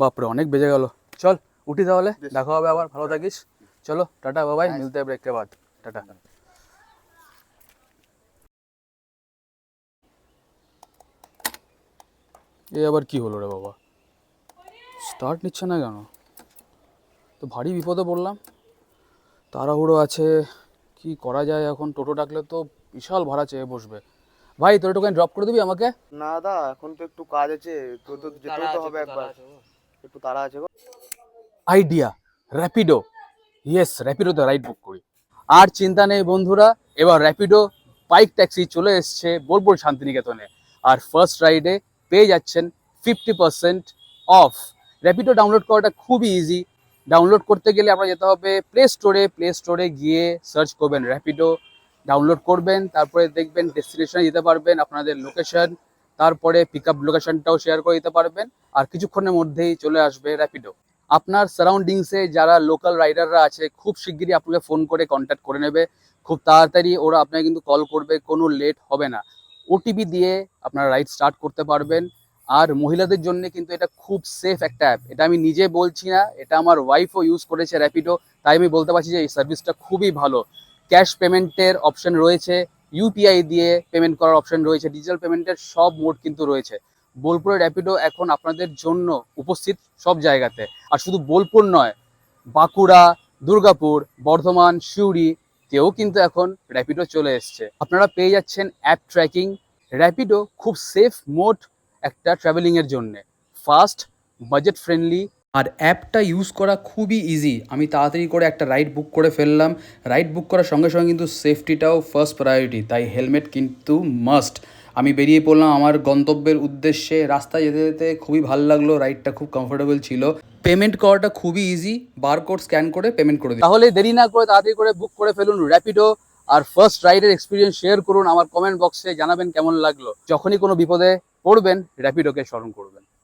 বাপরে অনেক বেজে গেল। চল উঠি তাহলে দেখা হবে আবার ভালো থাকিস। চলো টাটা বাবাই মিলতে হবে ব্রেককে বাদ। টাটা। এ আবার কি হলো রে বাবা? স্টার্ট নিচ্ছে না কেন? তো ভারী বিপদে পড়লাম। তাড়াহুড়ো আছে কি করা যায় এখন? টোটো ডাকলে তো বিশাল ভাড়া চেয়ে বসবে। ভাই তোর একটুখানি ড্রপ করে দিবি আমাকে? না দা এখন তো একটু কাজ আছে তো তো যেতেও তো হবে একবার। একটু আছে গো। আইডিয়া র্যাপিডো ইয়েস র্যাপিডোতে রাইড বুক করি। আর চিন্তা নেই বন্ধুরা, এবার র্যাপিডো বাইক ট্যাক্সি চলে এসছে বোলপুর শান্তিনিকেতনে। আর ফার্স্ট রাইডে পেয়ে যাচ্ছেন fifty percent off Rapido download করাটা খুবই ইজি ডাউনলোড করতে গেলে আপনার যেতে হবে প্লে স্টোরে প্লে স্টোরে গিয়ে সার্চ করবেন র্যাপিডো ডাউনলোড করবেন, তারপরে দেখবেন ডেস্টিনেশনে যেতে পারবেন, আপনাদের লোকেশন তারপরে পিক আপ লোকেশনটাও শেয়ার করে দিতে পারবেন। আর কিছুক্ষণের মধ্যেই চলে আসবে র্যাপিডো আপনার সারাউন্ডিংসে যারা লোকাল রাইডাররা আছে, খুব শিগগিরই আপনাকে ফোন করে কন্ট্যাক্ট করে নেবে। খুব তাড়াতাড়ি ওরা আপনাকে কিন্তু কল করবে, কোনো লেট হবে না। ওটিপি দিয়ে আপনারা রাইড স্টার্ট করতে পারবেন। আর মহিলাদের জন্য কিন্তু এটা খুব সেফ একটা অ্যাপ এটা আমি নিজে বলছি না, এটা আমার ওয়াইফও ইউজ করেছে র্যাপিডো তাই আমি বলতে পারছি যে এই সার্ভিসটা খুবই ভালো। ক্যাশ পেমেন্টের অপশন রয়েছে। ইউপিআই দিয়ে পেমেন্ট করার অপশন রয়েছে ডিজিটাল পেমেন্টের সব মোড কিন্তু রয়েছে। বোলপুরের র্যাপিডো এখন আপনাদের জন্য উপস্থিত সব জায়গাতে। আর শুধু বোলপুর নয়, বাঁকুড়া, দুর্গাপুর, বর্ধমান, সিউড়ি তেও কিন্তু এখন র্যাপিডো চলে এসছে। আপনারা পেয়ে যাচ্ছেন অ্যাপ ট্র্যাকিং র্যাপিডো খুব সেফ মোড একটা ট্রাভেলিংয়ের জন্যে। ফাস্ট বাজেট ফ্রেন্ডলি আর অ্যাপটা ইউজ করা খুবই ইজি আমি তাড়াতাড়ি করে একটা রাইড বুক করে ফেললাম। রাইড বুক করার সঙ্গে সঙ্গে কিন্তু সেফটিটাও ফার্স্ট প্রায়োরিটি তাই হেলমেট কিন্তু মাস্ট আমি বেরিয়ে পড়লাম আমার গন্তব্যের উদ্দেশ্যে। রাস্তায় যেতে যেতে খুবই ভালো লাগল রাইডটা খুব কমফোর্টেবল ছিল। পেমেন্ট করাটা খুবই ইজি বারকোড স্ক্যান করে পেমেন্ট করে দিই তাহলে দেরি না করে তাড়াতাড়ি করে বুক করে ফেলুন র্যাপিডো আর ফার্স্ট রাইডের এক্সপিরিয়েন্স শেয়ার করুন আমার কমেন্ট বক্সে জানাবেন কেমন লাগল। যখনই কোনো বিপদে পড়বেন র্যাপিডোকে স্মরণ করবেন